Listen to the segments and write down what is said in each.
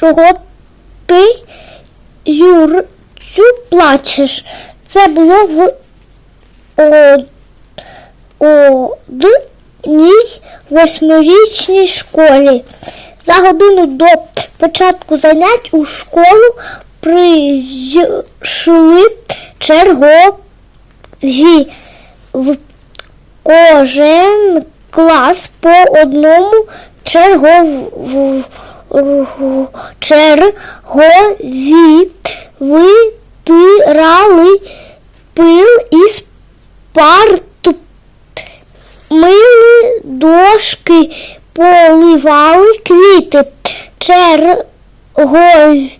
чого ти, Юрцю, плачеш? Це було в одній восьмирічній школі. За годину до початку занять у школу прийшли чергові в кожен клас по одному чергову чергові витирали пил із парту, мили дошки, поливали квіти. Черговий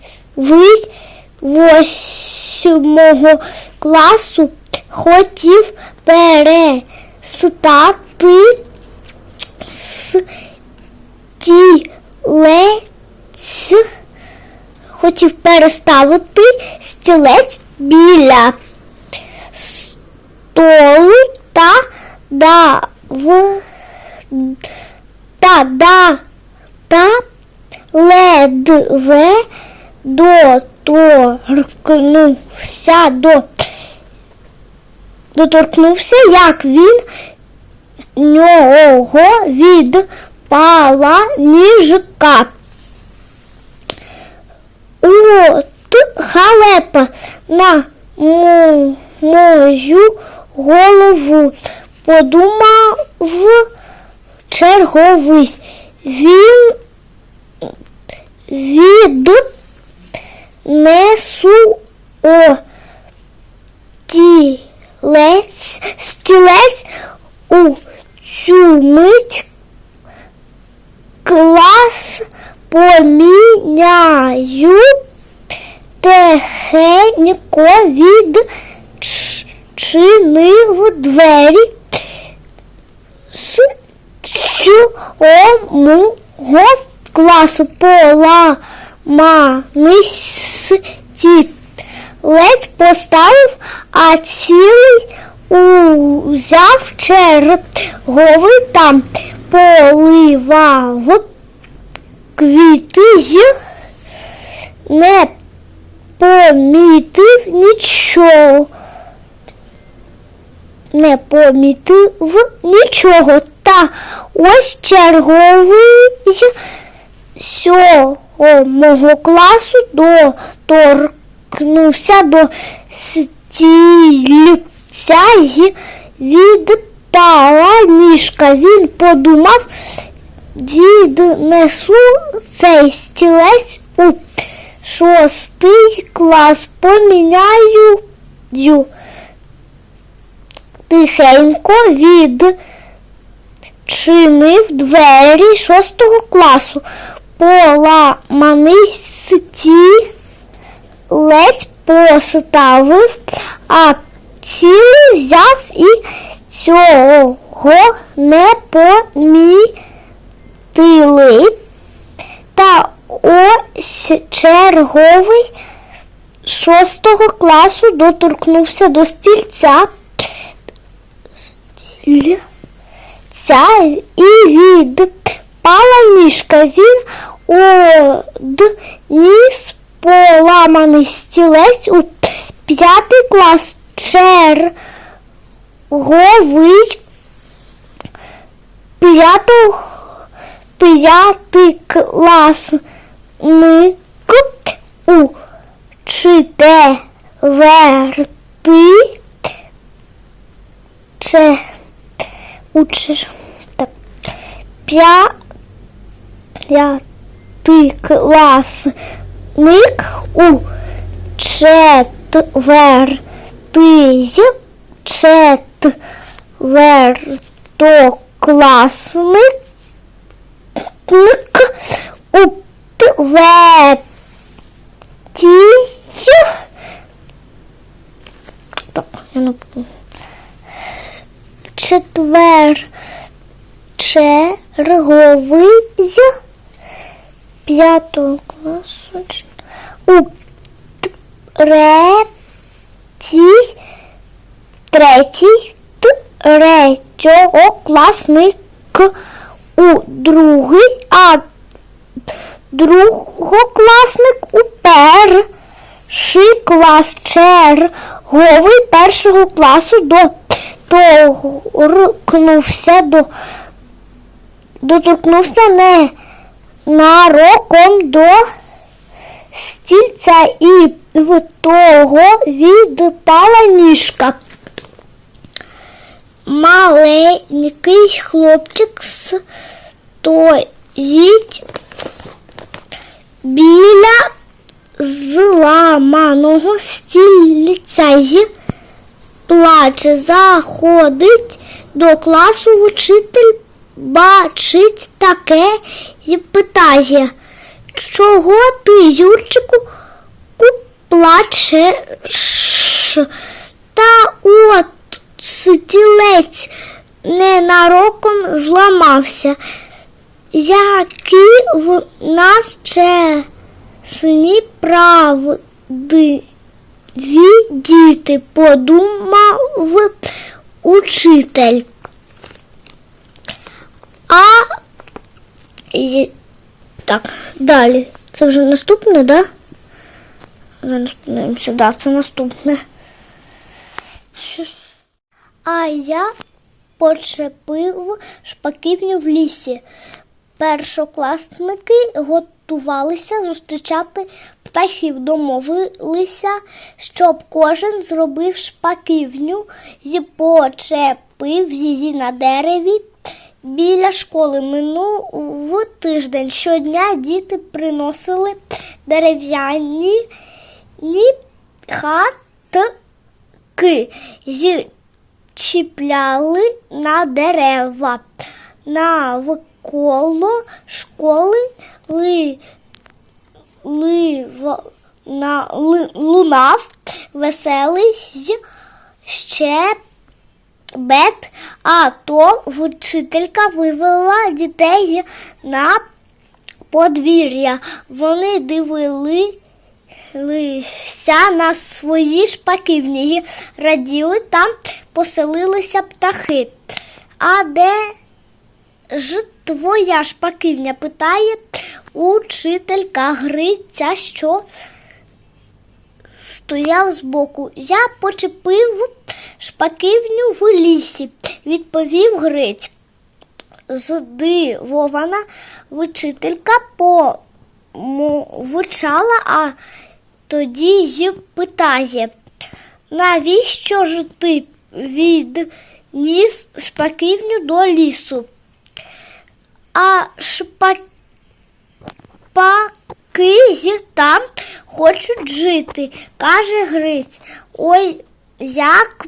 восьмого класу хотів перестати стілець, хотів переставити стілець біля столу та дав та да та ледве доторкнувся до доторкнувся, як він нього відпала ніжка. От халепа на мою голову, подумав черговий. Він від несу о тілець, стілець у цю мить клас поміняю тихенько відчинив двері з цьому класу поламаний стіп. Ледь поставив, а цілий узяв черговий там поливав квіти й не помітив нічого. Не помітив нічого. Та ось черговий сьомого класу доторкнувся до стільця й ніжка. Він подумав, віднесу цей стілець у шостий клас, поміняю. Тихенько відчинив двері шостого класу. Поламаний стілець поставив, а цілий взяв і цього не помітили. Та ось черговий шостого класу доторкнувся до стільця. Стільця і відпала ніжка. Він одніс поламаний стілець у п'ятий клас черговий п'ятого п'ятий класник у четвертий че у чер, так, п'я, п'ятий класник у четвертий четвертокласник у Так, я не. Четвер черговий п'ятого класу у третій третій третього класник у другий, а другокласник у перший клас черговий першого класу до торкнувся до доторкнувся не нароком до стільця і в того відпала ніжка. Маленький хлопчик стоїть біля зламаного стільця й плаче, заходить до класу вчитель, бачить таке і питає, чого ти, Юрчику, ку- плачеш? Та от стілець ненароком зламався, які в нас чесні правди діти, подумав учитель. А так, далі. Це вже наступне, да? Зараз да, це наступне. Щас. А я почепив шпаківню в лісі. Першокласники готувалися зустрічати птахів, домовилися, щоб кожен зробив шпаківню і почепив її на дереві. Біля школи минув тиждень. Щодня діти приносили дерев'яні хатки чіпляли на дерева. Навколо школи ли, лива- на, ли, лунав веселий ще бет, а то вчителька вивела дітей на подвір'я. Вони дивилися на свої шпаківні, і раділи там поселилися птахи. А де ж твоя шпаківня? питає учителька Гриця, що стояв збоку. Я почепив шпаківню в лісі, відповів Гриць. Здивована вчителька помовчала, а тоді й питає, навіщо ж ти відніс шпаківню до лісу? А шпак Паки й там хочуть жити, каже Гриць. Ой, як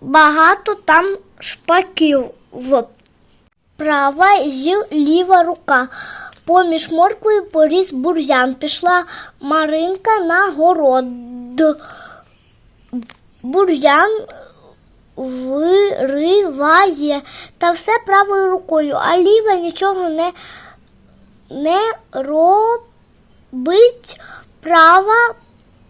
багато там шпаків. Права й ліва рука. Поміж морквою поріс бур'ян. Пішла Маринка на город. Бур'ян вириває та все правою рукою, а ліва нічого не не робить права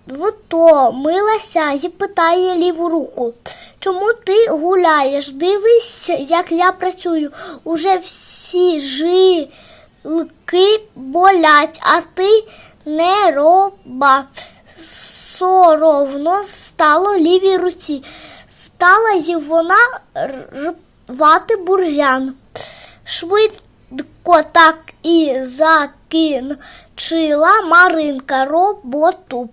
втомилася і питає ліву руку. Чому ти гуляєш? Дивись, як я працюю. Уже всі жилки болять, а ти не роба. Соровно стало лівій руці. Стала й вона рвати бур'ян. Швидко так і закінчила Маринка роботу.